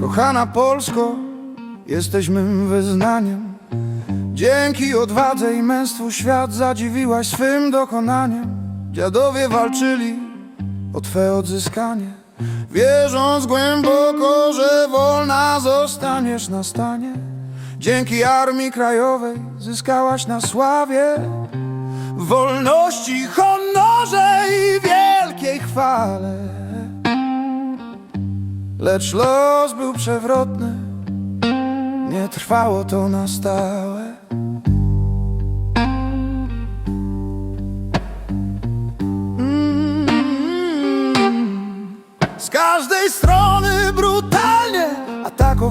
Kochana Polsko, jesteśmy wyznaniem. Dzięki odwadze i męstwu świat zadziwiłaś swym dokonaniem. Dziadowie walczyli o Twe odzyskanie. Wierząc głęboko, że wolna zostaniesz na stanie. Dzięki Armii Krajowej zyskałaś na sławie Wolności, honorze i wielkiej chwale. Lecz los był przewrotny Nie trwało to na stałe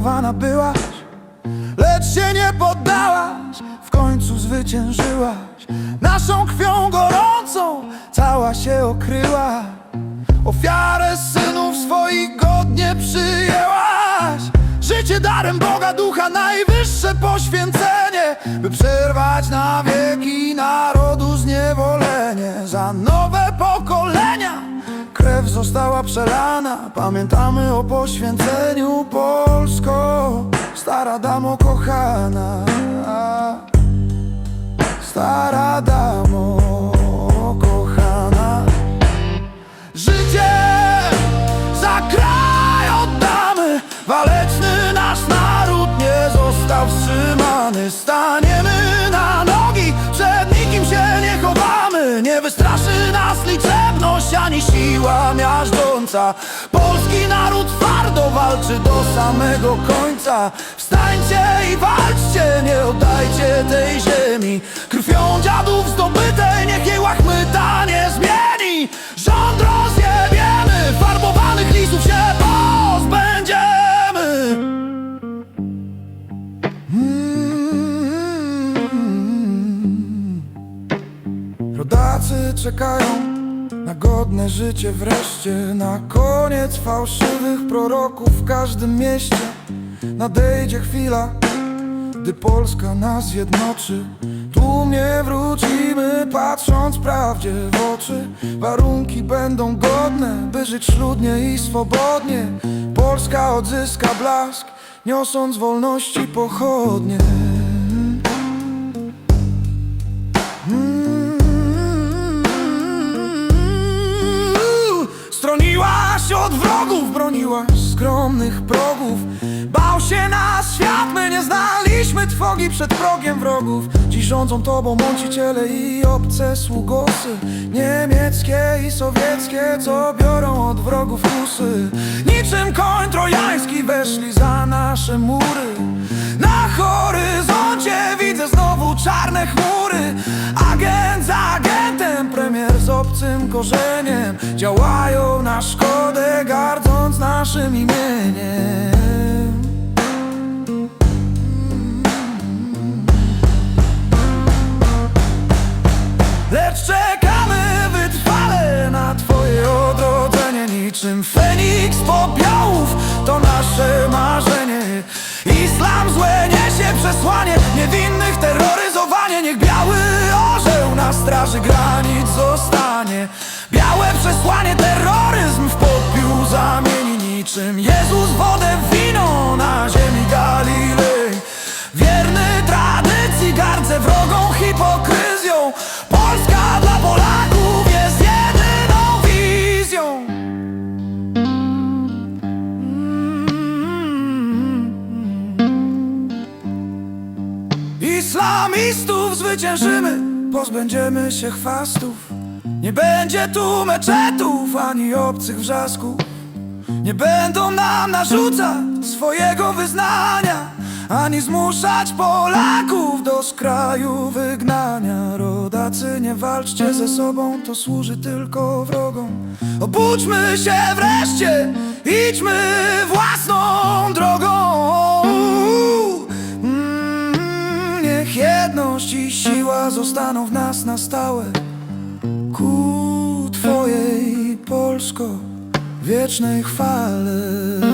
atakowana byłaś Lecz się nie poddałaś W końcu zwyciężyłaś. Naszą krwią gorącą Cała się okryła Ofiarę synów swoich godnie przyjęłaś. Życie darem Boga Ducha Najwyższe poświęcenie By przerwać na wieki narodu zniewolenie. Za nowe pokolenia Krew została przelana. Pamiętamy o poświęceniu Polsko. Stara damo kochana. Stara damo kochana. Życie za kraj oddamy. Waleczny nasz naród nie został wstrzymany. Staniemy na nogi, przed nikim się nie chowamy. Nie wystraszy nas liczebność ani siła miażdżąca. Polski naród twardo walczy do samego końca. Wstańcie i walczcie, nie oddajcie tej ziemi. Krwią dziadów zdobytej, niech jej łachmyta nie zmieni. Rząd rozjebiemy, farbowanych lisów się pozbędziemy. Mm. Rodacy czekają na godne życie wreszcie Na koniec fałszywych proroków w każdym mieście. Nadejdzie chwila, gdy Polska nas zjednoczy. Tłumnie wrócimy, patrząc prawdzie w oczy. Warunki będą godne, by żyć szludnie i swobodnie. Polska odzyska blask, niosąc wolności pochodnie od wrogów, broniłaś skromnych progów. Bał się nas świat, my nie znaliśmy trwogi przed progiem wrogów. Dziś rządzą tobą mąciciele i obce sługosy. Niemieckie i sowieckie, co biorą od wrogów kusy. Niczym koń trojański weszli za nasze mury. Na horyzoncie widzę znowu czarne chmury. Agent za agentem, premier obcym korzeniem Działają na szkodę, gardząc naszym imieniem. Lecz czekamy wytrwale na twoje odrodzenie. Niczym Feniks popiołów to nasze marzenie. Islam złe niesie przesłanie. Niewinnych terroryzowanie. Niech biały na straży granic zostanie. Białe przesłanie terroryzm w popiół zamieni Niczym. Jezus wodę wino na ziemi Galilei. Wierny tradycji gardze wrogą hipokryzją. Polska dla Polaków jest jedyną wizją. Islamistów zwyciężymy, pozbędziemy się chwastów. Nie będzie tu meczetów ani obcych wrzasków. Nie będą nam narzucać swojego wyznania Ani zmuszać Polaków do skraju wygnania. Rodacy, nie walczcie ze sobą, to służy tylko wrogom. Obudźmy się wreszcie, idźmy własną na stałe Ku Twojej Polsko wiecznej chwale